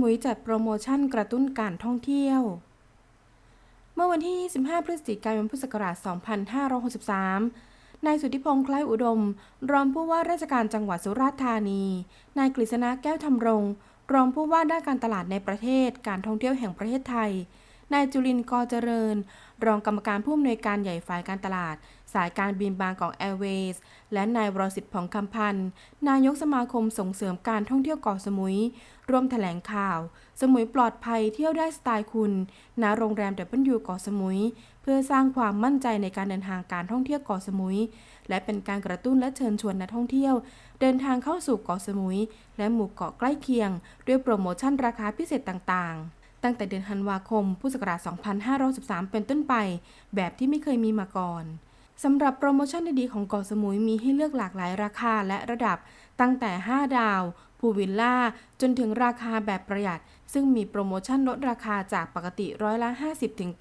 มุยจัดโปรโมชั่นกระตุ้นการท่องเที่ยว เมื่อวันที่ 25 พฤศจิกายน พุทธศักราช 2563 นายสุทธิพงษ์คล้ายอุดม รองผู้ว่าราชการจังหวัดสุราษฎร์ธานี นายกฤษณะแก้วธรรมรง รองผู้ว่าด้านการตลาดในประเทศ การท่องเที่ยวแห่งประเทศไทย นายจุลินกอเจริญ รองกรรมการผู้อำนวยการใหญ่ฝ่ายการตลาด สายการบินบางกอกแอร์เวย์สและนายวรสิทธิ์ผ่องคำพันธ์ นายกสมาคมส่งเสริมการท่องเที่ยวเกาะสมุย ร่วมแถลงข่าว สมุยปลอดภัยเที่ยวได้สไตล์คุณณโรงแรม W เกาะสมุย เพื่อสร้างความมั่นใจในการเดินทางการท่องเที่ยวเกาะสมุย และเป็นการกระตุ้นและเชิญชวนนักท่องเที่ยว เดินทางเข้าสู่เกาะสมุย และหมู่เกาะใกล้เคียง ด้วยโปรโมชั่นราคาพิเศษต่างๆ ตั้งแต่เดือนธันวาคม พุทธศักราช 2513 เป็นต้นไป แบบที่ไม่เคยมีมาก่อนสำหรับโปรโมชั่นดีๆของเกาะสมุยมีให้เลือกหลากหลายราคาและระดับตั้งแต่ 5 ดาว พูวิลล่าจนถึงราคาแบบประหยัด ซึ่งมีโปรโมชั่นลดราคาจากปกติร้อยละ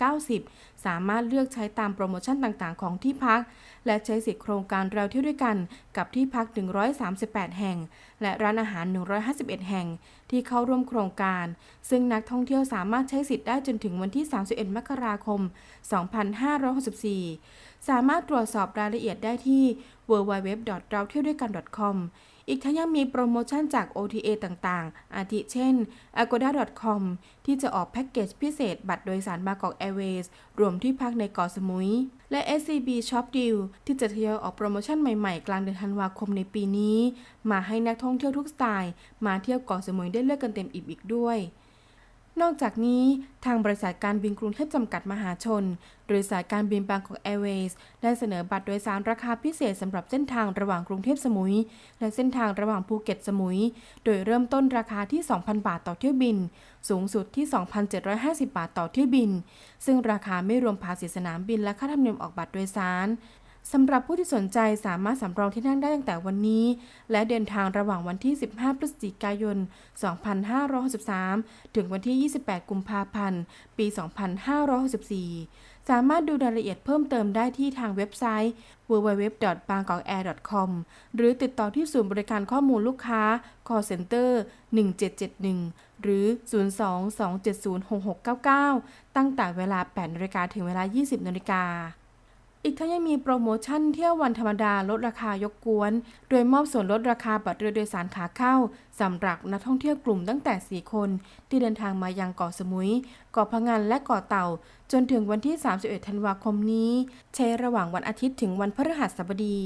50-90 สามารถเลือกใช้ตามโปรโมชั่นต่างๆ ของที่พัก และใช้สิทธิโครงการเราเที่ยวด้วยกันกับที่พัก 138 แห่ง และร้านอาหาร 151 แห่ง ที่เข้าร่วมโครงการ ซึ่งนักท่องเที่ยวสามารถใช้สิทธิ์ได้จนถึงวันที่ 31 มกราคม 2564 สามารถตรวจสอบรายละเอียดได้ที่ www. อีกทั้งยังมีโปรโมชั่นจาก OTA ต่างๆ อาทิเช่น agoda.com ที่จะออกแพ็กเกจพิเศษบัตรโดยสารบากอกแอร์เวย์สรวมที่พักในเกาะสมุย และ SCB Shop Deal ที่จะทยอยออกโปรโมชั่นใหม่ๆ กลางเดือนธันวาคมในปีนี้ มาให้นักท่องเที่ยวทุกสไตล์ มาเที่ยวเกาะสมุยได้เลือกกันเต็มอิ่มอีกด้วย นอกจากนี้ทางบริษัทการบินกรุงเทพจำกัดมหาชน หรือสายการบินบางกอกแอร์เวย์สได้เสนอบัตรโดยสารราคาพิเศษสำหรับเส้นทางระหว่างกรุงเทพสมุย และเส้นทางระหว่างภูเก็ตสมุย โดยเริ่มต้นราคาที่ 2,000 บาทต่อเที่ยวบิน สูงสุดที่ 2,750 บาทต่อเที่ยวบิน ซึ่งราคาไม่รวมภาษีสนามบินและค่าธรรมเนียมออกบัตรโดยสาร สำหรับผู้ที่สนใจสามารถสำรองที่นั่งได้ตั้งแต่วันนี้ และเดินทางระหว่างวันที่ 15 พฤศจิกายน 2563 ถึงวันที่ 28 กุมภาพันธ์ ปี 2564 สามารถดูรายละเอียดเพิ่มเติมได้ที่ทางเว็บไซต์ www.bangkokair.com หรือติดต่อที่ศูนย์บริการข้อมูลลูกค้า call center 1771 หรือ 02-270-6699 ตั้งแต่เวลา8นาฬิกาถึงเวลา 20นาฬิกา อีกทั้งยังมีโปรโมชั่นเที่ยววันธรรมดาลดราคายกกวน โดยมอบส่วนลดราคาบัตรเรือโดยสารขาเข้าสำหรับนักท่องเที่ยวกลุ่มตั้งแต่ 4 คน ที่เดินทางมายังเกาะสมุย เกาะพะงันและเกาะเต่า จนถึงวันที่ 31 ธันวาคมนี้ ใช้ระหว่างวันอาทิตย์ถึงวันพฤหัสบดี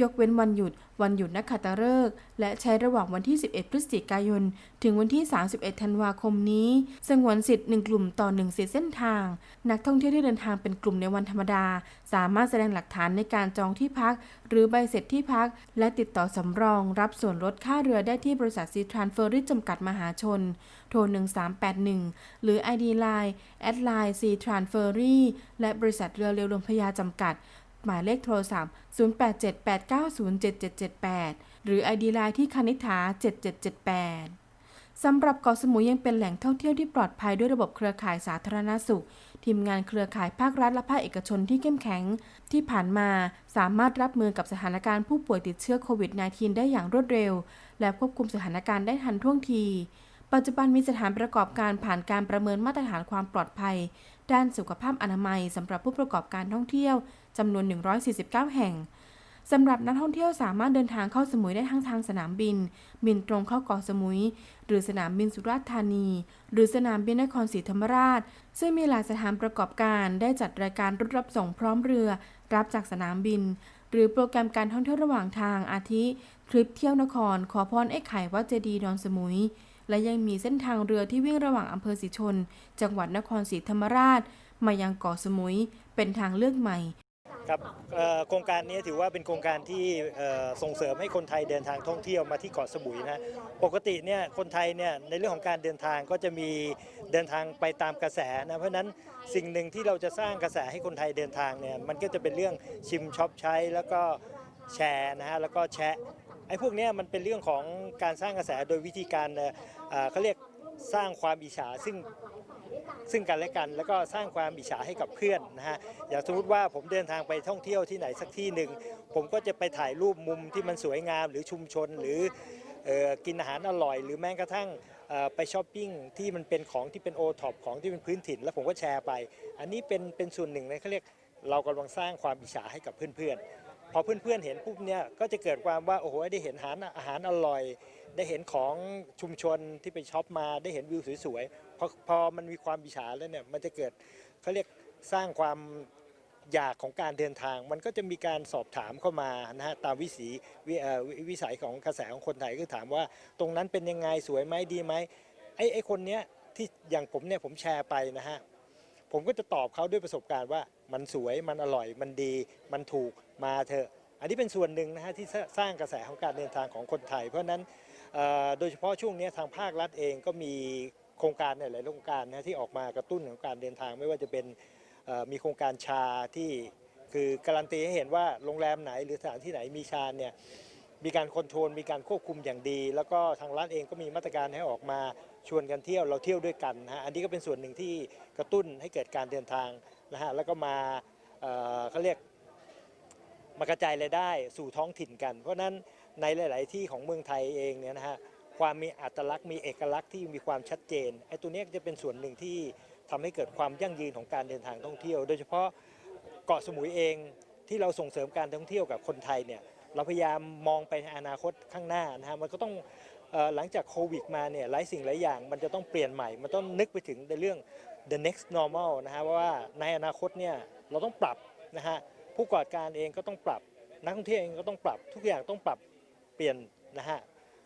ยกเว้นวันหยุด วันหยุดนักขัตฤกษ์และใช้ระหว่างวันที่ 11 พฤศจิกายน ถึงวันที่ 31 ธันวาคมนี้ สงวนสิทธิ์ 1 กลุ่มต่อ 1 สิทธิเส้นทาง นักท่องเที่ยวที่เดินทางเป็นกลุ่มในวันธรรมดา สามารถแสดงหลักฐานในการจองที่พัก หรือใบเสร็จที่พัก และติดต่อสำรอง รับส่วนลดค่าเรือได้ที่บริษัทซีทรานเฟอรี่จำกัดมหาชน โทร 1381 หรือ ID Line แอดไลน์ซีทรานเฟอรี่และบริษัทเรือเร็วลมพยาจำกัด หมายเลขโทรศัพท์ 0878907778 หรือ ID Line ที่คณิ t า7778 สำหรับเกาะสมุยยังเป็นแหล่งท่องเที่ยวที่ปลอดภัยด้วยระบบเครือข่ายสาธารณสุข ทีมงานเครือข่ายภาครัฐและภาคเอกชนที่เข้มแข็ง ที่ผ่านมาสามารถรับมือกับสถานการณ์ผู้ป่วยติดเชื้อโควิด -19 ได้อย่างรวดเร็ว และควบคุมสถานการณ์ได้ทันท่วงทีปัจจุบันมีสถานประกอบการผ่านการประเมินมาตรฐานความปลอดภัย ด้านสุขภาพอนามัยสำหรับผู้ประกอบการท่องเที่ยวจำนวน 149 แห่งสำหรับนักท่องเที่ยวสามารถเดินทางเข้าสมุยได้ทั้งทางสนามบิน บินตรงเข้าเกาะสมุย หรือสนามบินสุราษฎร์ธานี หรือสนามบินนครศรีธรรมราช ซึ่งมีหลายสถานประกอบการได้จัดรายการรถรับส่งพร้อมเรือ รับจากสนามบิน หรือโปรแกรมการท่องเที่ยวระหว่างทางอาทิ ทริปเที่ยวนคร ขอพรไอ้ไข่วัดเจดีย์ดอนสมุย และยังมีเส้นทางเรือที่วิ่งระหว่างอำเภอศรีชน จังหวัดนครศรีธรรมราช มายังเกาะสมุย เป็นทางเลือกใหม่ครับโครงการนี้ถือว่าเป็นโครงการที่ส่งเสริมให้คนไทยเดินทางท่องเที่ยวมาที่เกาะสมุยนะปกติเนี่ยคนไทยเนี่ยในเรื่องของการเดินทางก็จะมีเดินทางไปตามกระแสนะเพราะฉะนั้นสิ่งหนึ่งที่เราจะสร้างกระแสให้คนไทยเดินทางเนี่ยมันก็จะเป็นเรื่องชิมช็อปใช้แล้วก็แชร์นะฮะแล้วก็แชะ ไอ้พวกนี้มันเป็นเรื่องของการสร้างกระแสโดยวิธีการเขาเรียกสร้างความอิจฉาซึ่งซึ่งกันและกัน แล้วก็สร้างความอิจฉาให้กับเพื่อนนะฮะอย่างสมมติว่าผมเดินทางไปท่องเที่ยวที่ไหนสักที่หนึ่ง ผมก็จะไปถ่ายรูปมุมที่มันสวยงามหรือชุมชนหรืออกินอาหารอร่อย หรือแม้กระทั่งไปช้อปปิ้งที่มันเป็นของที่เป็นโอท็อปของที่เป็นพื้นถิ่น แล้วผมก็แชร์ไป อันนี้เป็นเป็นส่วนหนึ่งในเขาเรียกเรากำลังสร้างความอิจฉาให้กับเพื่อนๆ พอเพื่อนๆเห็นปุ๊บเนี่ยก็จะเกิดความว่าโอ้โหได้เห็นอาหารอาหารอร่อย ได้เห็นของชุมชนที่ไปช็อปมาได้เห็นวิวสวยๆพอพอมันมีความอิจฉาแล้วเนี่ยมันจะเกิดเขาเรียกสร้างความอยากของการเดินทาง มันก็จะมีการสอบถามเข้ามานะฮะตามวิสีวิเอ่อวิวิสัยของกระแสของคนไทยก็ถามว่าตรงนั้นเป็นยังไงสวยไหมดีไหมไอ้ไอ้คนเนี้ยที่อย่างผมเนี่ยผมแชร์ไปนะฮะผมก็จะตอบเขาด้วยประสบการณ์ว่ามันสวยมันอร่อยมันดี มันถูก มาเถอะ อันนี้เป็นส่วนหนึ่งนะฮะที่สร้างกระแสของการเดินทางของคนไทย เพราะนั้นโดยเฉพาะช่วงนี้ทางภาครัฐเองก็มีโครงการหลายๆโครงการนะที่ออกมากระตุ้นของการเดินทางไม่ว่าจะเป็นมีโครงการชาที่คือการันตีให้เห็นว่าโรงแรมไหนหรือสถานที่ไหนมีชาเนี่ยมีการคอนโทรลมีการควบคุมอย่างดี แล้วก็ทางรัฐเองก็มีมาตรการให้ออกมาชวนกันเที่ยวเราเที่ยวด้วยกันนะฮะอันนี้ก็เป็นส่วนหนึ่งที่กระตุ้นให้เกิดการเดินทางนะฮะแล้วก็มาเขาเรียก มากระจายรายได้สู่ท้องถิ่นกัน เพราะฉะนั้นในหลาย ๆ ที่ของเมืองไทยเองเนี่ยนะฮะความมีอัตลักษณ์มีเอกลักษณ์ที่มีความชัดเจนไอ้ตัวเนี้ยจะเป็นส่วนหนึ่งที่ทำให้เกิดความยั่งยืนของการเดินทางท่องเที่ยว โดยเฉพาะเกาะสมุยเองที่เราส่งเสริมการท่องเที่ยวกับคนไทยเนี่ยเราพยายามมองไปในอนาคตข้างหน้านะฮะมันก็ต้องหลังจากโควิดมาเนี่ยหลายสิ่งหลายอย่างมันจะต้องเปลี่ยนใหม่ มันต้องนึกไปถึงในเรื่อง the next normal นะฮะว่าในอนาคตเนี่ยเราต้องปรับนะฮะ ผู้ก่อการเองก็ต้องปรับ นักท่องเที่ยวเองก็ต้องปรับ ทุกอย่างต้องปรับเปลี่ยนนะฮะ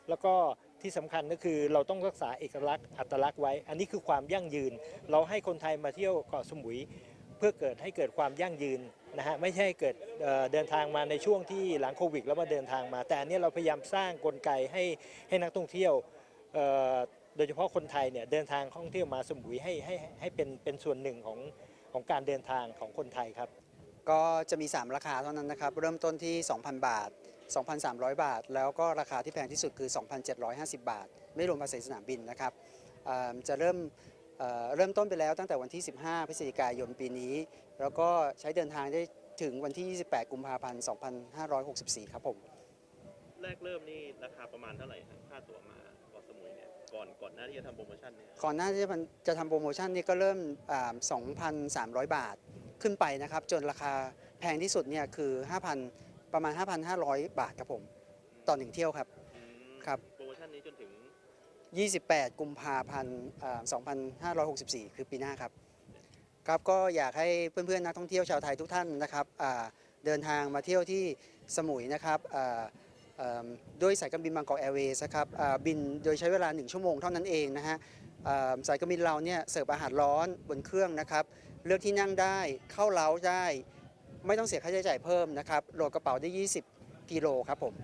แล้วก็ที่สำคัญก็คือเราต้องรักษาเอกลักษณ์อัตลักษณ์ไว้ อันนี้คือความยั่งยืน เราให้คนไทยมาเที่ยวเกาะสมุย เพื่อเกิดให้เกิดความยั่งยืนนะฮะไม่ใช่เกิดเเดินทางมาในช่วงที่หลังโควิด แล้วมาเดินทางมา แต่อันนี้เราพยายามสร้างกลไกให้ให้นักท่องเที่ยวโดยเฉพาะคนไทยเนี่ยเดินทางท่องเที่ยวมาสมุยให้ให้ให้เป็นเป็นส่วนหนึ่งของของการเดินทางของคนไทยครับ ก็จะมี 3 ราคาเท่านั้นนะครับ เริ่มต้นที่ 2,000 บาท 2,300 บาท แล้วก็ราคาที่แพงที่สุดคือ 2,750 บาท ไม่รวมภาษีสนามบินนะครับเอ่อจะเริ่มเอ่อเริ่มต้นไปแล้วตั้งแต่วันที่ 15 พฤศจิกายนปีนี้ แล้วก็ใช้เดินทางได้ถึงวันที่ 28 กุมภาพันธ์ 2564 ครับผม แรกเริ่มนี่ราคาประมาณเท่าไหร่ครับค่าตั๋วมาเกาะสมุยเนี่ยก่อนก่อนหน้าที่จะทำโปรโมชั่นเนี่ยก่อนหน้าที่จะจะทำโปรโมชั่นนี่ก็เริ่มอ่า2,300 บาท ขึ้นไปนะครับ จนราคาแพงที่สุดเนี่ยคือ 5,000 ประมาณ 5,500 บาทครับผม ต่อหนึ่งเที่ยวครับอืมครับ โปรโมชั่นนี้จนถึง 28 กุมภาพันธ์อ่า2564 คือปีหน้าครับ ครับก็อยากให้เพื่อนๆนักท่องเที่ยวชาวไทยทุกท่านนะครับอ่าเดินทางมาเที่ยวที่สมุยนะครับอ่าเอิ่มด้วยสายการบินบางกอกแอร์เวย์นะครับอ่าบินโดยใช้เวลา 1 ชั่วโมงเท่านั้นเองนะฮะอ่าสายการบินเราเนี่ยเสิร์ฟอาหารร้อนบนเครื่องนะครับ เลือกที่นั่งได้เข้าเล้าได้ ไม่ต้องเสียค่าใช้จ่ายเพิ่มนะครับโหลดกระเป๋าได้ 20กิโลครับผม